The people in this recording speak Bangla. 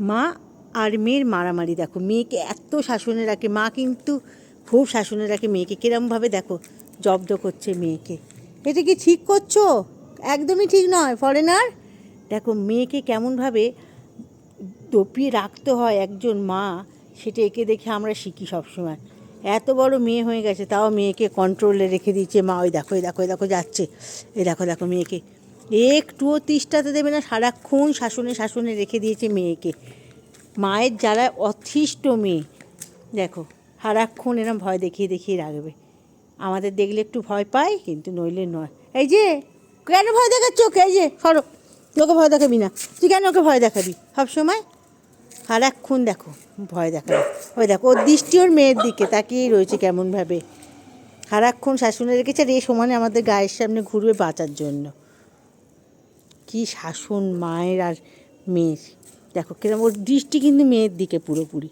মা আর মেয়ের মারামারি, দেখো, মেয়েকে এত শাসনে রাখে, মা কিন্তু খুব শাসনে রাখে মেয়েকে, কিরমভাবে দেখো, জব্দ করছে মেয়েকে। এটা কি ঠিক করছ? একদমই ঠিক নয় ফরেনার দেখো, মেয়েকে কেমনভাবে দপিয়ে রাখতে হয় একজন মা, সেটা একে দেখে আমরা শিখি সবসময়। এত বড় মেয়ে হয়ে গেছে, তাও মেয়েকে কন্ট্রোলে রেখে দিচ্ছে মা, ওই দেখো ওই দেখো ওই দেখো, যাচ্ছে। এই দেখো দেখো, মেয়েকে। একটুও তিষ্টাতে দেবে না, সারাক্ষণ শাসনে শাসনে রেখে দিয়েছে মেয়েকে। মায়ের যারা অথিষ্ট মেয়ে, দেখো, সারাক্ষণ এরম ভয় দেখিয়ে দেখিয়ে রাখবে। আমাদের দেখলে একটু ভয় পায়, কিন্তু নইলে নয়। এই যে, কেন ভয় দেখাচ্ছ ওকে? এই যে, সরো। ওকে ভয় দেখাবি না। তুই কেন ওকে ভয় দেখাবি? সবসময় সারাক্ষণ দেখো, ভয় দেখাবে ওই দেখো, ওর দৃষ্টি ওর মেয়ের দিকে, তাকিয়েই রয়েছে কেমনভাবে। সারাক্ষণ শাসনে রেখেছে আর এ সমানে আমাদের গায়ের সামনে ঘুরবে বাঁচার জন্য। কি শাসন মায়ের আর মেয়ের? দেখো কিরম ওর দৃষ্টি কিন্তু মেয়ের দিকে পুরোপুরি।